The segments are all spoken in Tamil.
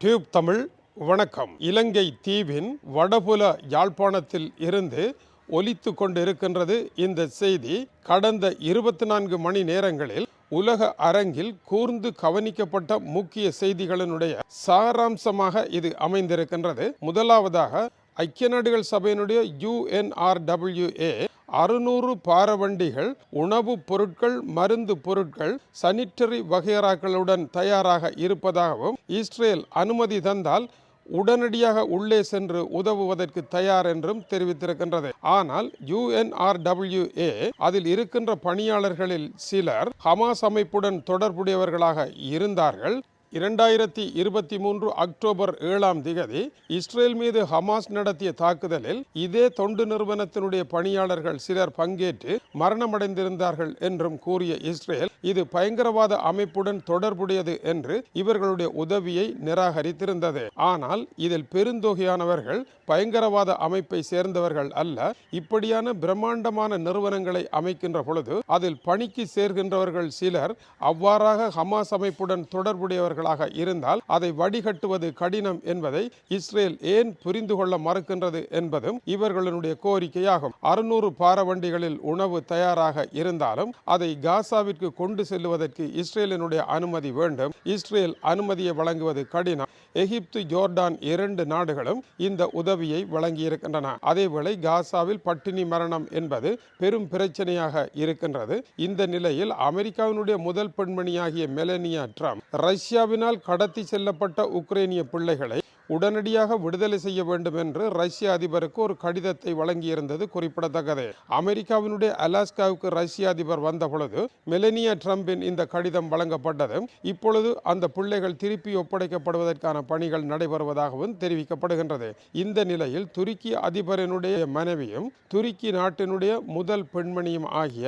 டியூப் தமிழ் வணக்கம். இலங்கை தீவின் வடபுல யாழ்ப்பாணத்தில் இருந்து ஒலித்து கொண்டிருக்கின்றது இந்த செய்தி. கடந்த இருபத்தி நான்கு மணி நேரங்களில் உலக அரங்கில் கூர்ந்து கவனிக்கப்பட்ட முக்கிய செய்திகளினுடைய சாராம்சமாக இது அமைந்திருக்கின்றது. முதலாவதாக ஐக்கிய நாடுகள் சபையினுடைய யுஎன்ஆர்டபிள்யூஏ அறுநூறு பாரவண்டிகள் உணவுப் பொருட்கள் மருந்து பொருட்கள் சனிட்டரி வகையறாக்களுடன் தயாராக இருப்பதாகவும் இஸ்ரேல் அனுமதி தந்தால் உடனடியாக உள்ளே சென்று உதவுவதற்கு தயார் என்றும் தெரிவித்திருக்கின்றது. ஆனால் யுஎன்ஆர்டபிள்யூஏ அதில் இருக்கின்ற பணியாளர்களில் சிலர் ஹமாஸ் அமைப்புடன் தொடர்புடையவர்களாக இருந்தார்கள். இரண்டாயிரத்தி இருபத்தி மூன்று அக்டோபர் ஏழாம் திகதி இஸ்ரேல் மீது ஹமாஸ் நடத்திய தாக்குதலில் இதே தொண்டு நிறுவனத்தினுடைய பணியாளர்கள் சிலர் பங்கேற்று மரணமடைந்திருந்தார்கள் என்றும் கூறிய இஸ்ரேல் இது பயங்கரவாத அமைப்புடன் தொடர்புடையது என்று இவர்களுடைய உதவியை நிராகரித்திருந்தது. ஆனால் இதில் பெருந்தொகையானவர்கள் பயங்கரவாத அமைப்பை சேர்ந்தவர்கள் அல்ல இப்படியான பிரம்மாண்டமான நிறுவனங்களை அமைக்கின்ற பொழுது அதில் பணிக்கு சேர்கின்றவர்கள் சிலர் அவ்வாறாக ஹமாஸ் அமைப்புடன் தொடர்புடையவர்கள் தொடர்புடையவர்களாக இருந்தால் அதை வடிகட்டுவது கடினம் என்பதை இஸ்ரேல் ஏன் புரிந்து கொள்ள மறுக்கின்றது என்பதும் இவர்களுடைய கோரிக்கையாகும். அறுநூறு பாரவண்டிகளில் உணவு தயாராக இருந்தாலும் அதை காசாவிற்கு கொண்டு செல்லுவதற்கு இஸ்ரேலினுடைய அனுமதி வேண்டும். இஸ்ரேல் அனுமதியை வழங்குவது கடினம். எகிப்து ஜோர்டான் இரண்டு நாடுகளும் இந்த உதவியை வழங்கியிருக்கின்றன. அதேவேளை காசாவில் பட்டினி மரணம் என்பது பெரும் பிரச்சனையாக இருக்கின்றது. இந்த நிலையில் அமெரிக்காவினுடைய முதல் பெண்மணியாகிய மெலனியா ட்ரம்ப் ரஷ்யாவில் ரஷ்யாவினால் கடத்தி செல்லப்பட்ட உக்ரைனிய பிள்ளைகளை உடனடியாக விடுதலை செய்ய வேண்டும் என்று ரஷ்ய அதிபருக்கு ஒரு கடிதத்தை வழங்கியிருந்தது குறிப்பிடத்தக்கது. அமெரிக்காவினுடைய அலாஸ்காவுக்கு ரஷ்ய அதிபர் வந்த பொழுது மெலனியா ட்ரம்பின் இந்த கடிதம் வழங்கப்பட்டதும் இப்பொழுது அந்த பிள்ளைகள் திருப்பி ஒப்படைக்கப்படுவதற்கான பணிகள் நடைபெறுவதாகவும் தெரிவிக்கப்படுகின்றது. இந்த நிலையில் துருக்கி அதிபரினுடைய மனைவியும் துருக்கி நாட்டினுடைய முதல் பெண்மணியும் ஆகிய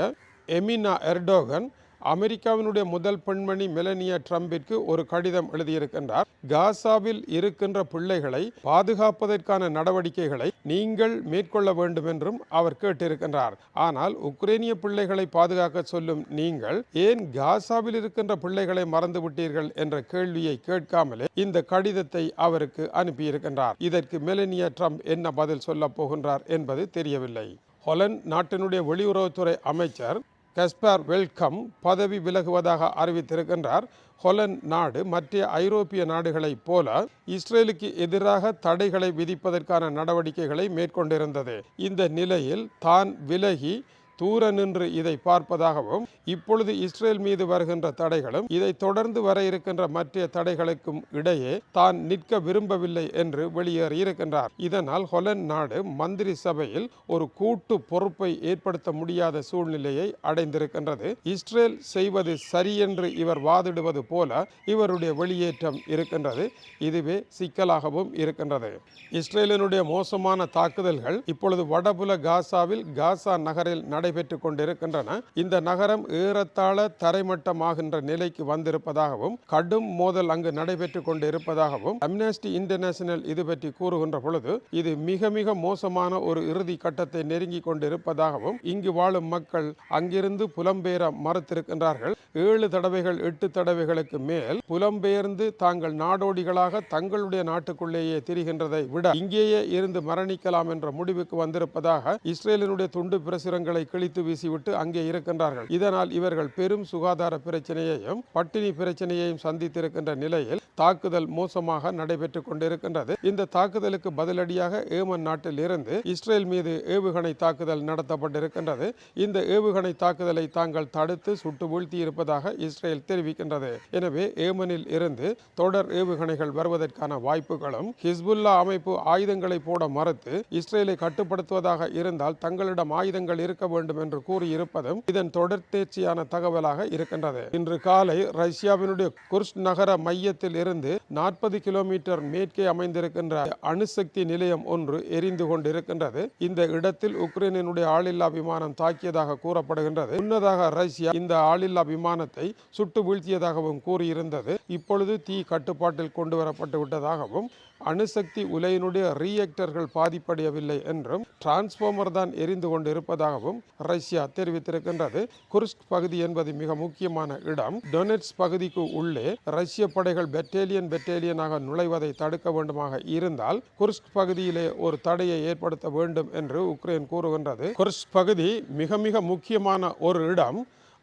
எமினா எர்டோகன் அமெரிக்காவினுடைய முதல் பெண்மணி மெலனியா ட்ரம்பிற்கு ஒரு கடிதம் எழுதியிருக்கின்றார். காசாவில் இருக்கின்ற பிள்ளைகளை பாதுகாப்பதற்கான நடவடிக்கைகளை நீங்கள் மேற்கொள்ள வேண்டும் என்றும் அவர் கேட்டிருக்கின்றார். ஆனால் உக்ரைனிய பிள்ளைகளை பாதுகாக்க சொல்லும் நீங்கள் ஏன் காசாவில் இருக்கின்ற பிள்ளைகளை மறந்து விட்டீர்கள் என்ற கேள்வியை கேட்காமலே இந்த கடிதத்தை அவருக்கு அனுப்பியிருக்கின்றார். இதற்கு மெலனியா ட்ரம்ப் என்ன பதில் சொல்லப் போகின்றார் என்பது தெரியவில்லை. ஹொலன் நாட்டினுடைய வெளியுறவுத்துறை அமைச்சர் கஸ்பார் வெல்கம் பதவி விலகுவதாக அறிவித்திருக்கின்றார். ஹொலன் நாடு மற்ற ஐரோப்பிய நாடுகளைப் போல இஸ்ரேலுக்கு எதிராக தடைகளை விதிப்பதற்கான நடவடிக்கைகளை மேற்கொண்டிருந்தது. இந்த நிலையில் தான் விலகி தூர நின்று இதை பார்ப்பதாகவும் இப்பொழுது இஸ்ரேல் மீது வருகின்ற தடைகளும் இதை தொடர்ந்து வர இருக்கின்ற மற்ற தடைகளுக்கும் இடையே தான் நிற்க விரும்பவில்லை என்று வெளியேறியிருக்கின்றார் இதனால் ஹொலன் நாடு மந்திரி சபையில் ஒரு கூட்டு பொறுப்பை ஏற்படுத்த முடியாத சூழ்நிலையை அடைந்திருக்கின்றது. இஸ்ரேல் செய்வது சரியென்று இவர் வாதிடுவது போல இவருடைய வெளியேற்றம் இருக்கின்றது. இதுவே சிக்கலாகவும் இருக்கின்றது. இஸ்ரேலினுடைய மோசமான தாக்குதல்கள் இப்பொழுது வடபுல காசாவில் காசா நகரில் நடைபெற்று கொண்டிருக்கின்றன. இந்த நகரம் ஏறத்தாழ தரைமட்டமாகின்ற நிலைக்கு வந்திருப்பதாகவும் கடும் மோதல் அங்கு நடைபெற்று கொண்டிருப்பதாகவும் அம்னஸ்டி இன்டர்நேஷனல் இது பற்றி கூறுகின்ற பொழுது இது மிக மிக மோசமான ஒரு இறுதி கட்டத்தை நெருங்கி கொண்டிருப்பதாகவும் இங்கு வாழும் மக்கள் அங்கிருந்து புலம்பெயர மறுத்திருக்கின்றார்கள். ஏழு தடவைகள் எட்டு தடவைகளுக்கு மேல் புலம்பெயர்ந்து தாங்கள் நாடோடிகளாக தங்களுடைய நாட்டுக்குள்ளேயே திரிகின்றதை விட இங்கேயே இருந்து மரணிக்கலாம் என்ற முடிவுக்கு வந்திருப்பதாக இஸ்ரேலினுடைய துண்டு பிரசுரங்களை கிழித்து வீசிவிட்டு அங்கே இருக்கின்றார்கள். இதனால் இவர்கள் பெரும் சுகாதார பிரச்சனையையும் பட்டினி பிரச்சனையையும் சந்தித்திருக்கின்ற நிலையில் தாக்குதல் மோசமாக நடைபெற்று கொண்டிருக்கின்றது. இந்த தாக்குதலுக்கு பதிலடியாக ஏமன் நாட்டில் இருந்து இஸ்ரேல் மீது ஏவுகணை தாக்குதல் நடத்தப்பட்டிருக்கின்றது. இந்த ஏவுகணை தாக்குதலை தாங்கள் தடுத்து சுட்டு வீழ்த்தியிருப்பது இருப்பதாக இஸ்ரேல் தெரிவிக்கின்றது. எனவே ஏமனில் இருந்து தொடர் ஏவுகணைகள் வருவதற்கான வாய்ப்புகளும் ஹிஸ்புல்லா அமைப்பு ஆயுதங்களை போட மறுத்து இஸ்ரேலை கட்டுப்படுத்துவதாக இருந்தால் தங்களிடம் ஆயுதங்கள் இருக்க வேண்டும் என்று கூறியிருப்பதும் இதன் தொடர்த்தேர்ச்சியான தகவலாக இருக்கின்றது. இன்று காலை ரஷ்யாவினுடைய குர்ஸ் நகர மையத்தில் இருந்து நாற்பது கிலோமீட்டர் மேற்கே அமைந்திருக்கின்ற அணுசக்தி நிலையம் ஒன்று எரிந்து கொண்டிருக்கின்றது. இந்த இடத்தில் உக்ரைனினுடைய ஆளில்லா விமானம் தாக்கியதாக கூறப்படுகின்றது. முன்னதாக ரஷ்யா இந்த ஆளில்லா விமானம் விமானத்தை சுட்டு வீழ்த்தியதாகவும் கூறியிருந்தது. இப்பொழுது தீ கட்டுப்பாட்டில் கொண்டு வரப்பட்டு விட்டதாகவும் அணுசக்தி உலையினுடைய ரீஆக்டர்கள் பாதிப்படையவில்லை என்றும் டிரான்ஸ்ஃபார்மர் தான் எரிந்து கொண்டிருப்பதாகவும் ரஷ்யா தெரிவித்திருக்கின்றது. குர்ஸ்க் பகுதி என்பது மிக முக்கியமான இடம். டொனெட்ஸ் பகுதிக்கு உள்ளே ரஷ்ய படைகள் பெட்டேலியன் பெட்டேலியனாக நுழைவதை தடுக்க வேண்டுமாக இருந்தால் குர்ஸ்க் பகுதியிலே ஒரு தடையை ஏற்படுத்த வேண்டும் என்று உக்ரைன் கூறுகின்றது. குர்ஸ்க் பகுதி மிக மிக முக்கியமான ஒரு இடம்.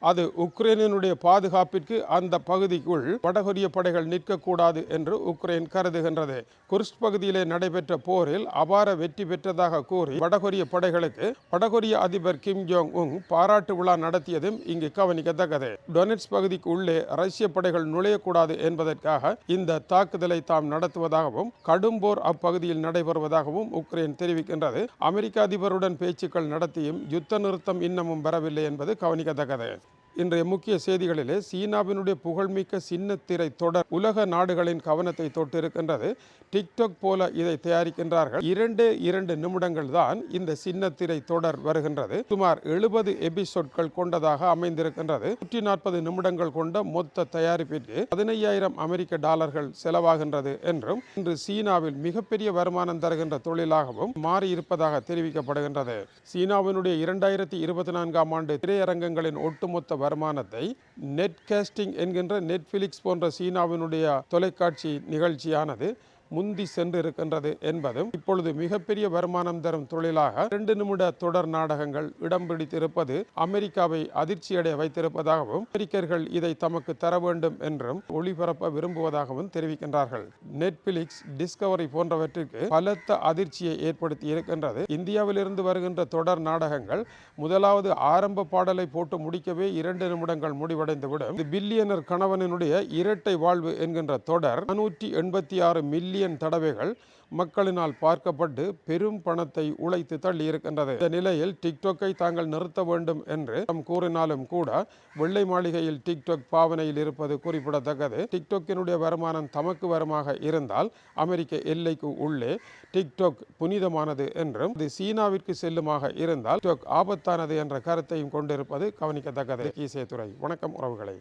அது உக்ரைனினுடைய பாதுகாப்பிற்கு அந்த பகுதிக்குள் வடகொரிய படைகள் நிற்கக்கூடாது என்று உக்ரைன் கருதுகின்றது. குர்ஸ்க் பகுதியிலே நடைபெற்ற போரில் அபார வெற்றி பெற்றதாக கூறி வடகொரிய படைகளுக்கு வடகொரிய அதிபர் கிம் ஜோங் உங் பாராட்டு விழா நடத்தியதும் இங்கு கவனிக்கத்தக்கது. டொனெட்ஸ் பகுதிக்கு உள்ளே ரஷ்ய படைகள் நுழையக்கூடாது என்பதற்காக இந்த தாக்குதலை தாம் நடத்துவதாகவும் கடும் போர் அப்பகுதியில் நடைபெறுவதாகவும் உக்ரைன் தெரிவிக்கின்றது. அமெரிக்க அதிபருடன் பேச்சுக்கள் நடத்தியும் யுத்த நிறுத்தம் இன்னமும் வரவில்லை என்பது கவனிக்கத்தக்கது. இன்றைய முக்கிய செய்திகளிலே சீனாவினுடைய புகழ்மிக்க சின்னத்திரை தொடர் உலக நாடுகளின் கவனத்தை தொட்டிருக்கின்றது. டிக்டாக் போல இதை தயாரிக்கின்றார்கள். இரண்டு இரண்டு நிமிடங்கள் தான் இந்த சின்னத்திரை தொடர் வருகின்றது. சுமார் எழுபது எபிசோட்கள் கொண்டதாக அமைந்திருக்கின்றது. நூற்றி நாற்பது நிமிடங்கள் கொண்ட மொத்த தயாரிப்பிற்கு பதினையாயிரம் அமெரிக்க டாலர்கள் செலவாகின்றது என்றும் இன்று சீனாவில் மிகப்பெரிய வருமானம் தருகின்ற தொழிலாகவும் மாறி இருப்பதாக தெரிவிக்கப்படுகின்றது. சீனாவினுடைய இரண்டாயிரத்தி இருபத்தி நான்காம் ஆண்டு திரையரங்கங்களின் ஒட்டுமொத்த வருமானத்தை நெட்காஸ்டிங் என்கின்ற நெட்ஃபிலிக்ஸ் போன்ற சீனாவினுடைய தொலைக்காட்சி நிகழ்ச்சியானது முந்தி சென்று இருக்கின்றது என்பதும் இப்பொழுது மிகப்பெரிய வருமானம் தரும் தொழிலாக இரண்டு நிமிட தொடர் நாடகங்கள் இடம் பிடித்திருப்பது அமெரிக்காவை அதிர்ச்சியடைய வைத்திருப்பதாகவும் அமெரிக்கர்கள் இதை தமக்கு தர வேண்டும் என்றும் ஒளிபரப்ப விரும்புவதாகவும் தெரிவிக்கின்றார்கள். நெட்ஃபிளிக்ஸ் டிஸ்கவரி போன்றவற்றிற்கு பலத்த அதிர்ச்சியை ஏற்படுத்தி இருக்கின்றது. இந்தியாவிலிருந்து வருகின்ற தொடர் நாடகங்கள் முதலாவது ஆரம்ப பாடலை போட்டு முடிக்கவே இரண்டு நிமிடங்கள் முடிவடைந்துவிடும். பில்லியனர் கணவனினுடைய இரட்டை வாழ்வு என்கின்ற தொடர் நானூற்றி எண்பத்தி ஆறு மில்லியன் தடவைகள் மக்களினால் பார்க்கப்பட்டு பெரும் பணத்தை உழைத்து தள்ளி இருக்கின்றது. இந்த நிலையில் டிக்டாக்கை தாங்கள் நிறுத்த வேண்டும் என்று நாம் கூறினாலும் கூட வெள்ளை மாளிகையில் டிக்டாக் பாவனையில் இருப்பது குறிப்பிடத்தக்கது. டிக்டாக்கினுடைய வருமானம் தமக்கு வருமாக இருந்தால் அமெரிக்க எல்லைக்கு உள்ளே டிக்டாக் புனிதமானது என்றும் இது சீனாவிற்கு செல்லுமாக இருந்தால் டிக்டாக் ஆபத்தானது என்ற கருத்தையும் கொண்டிருப்பது கவனிக்கத்தக்கது. ஈசே துறை. வணக்கம் உறவுகளை.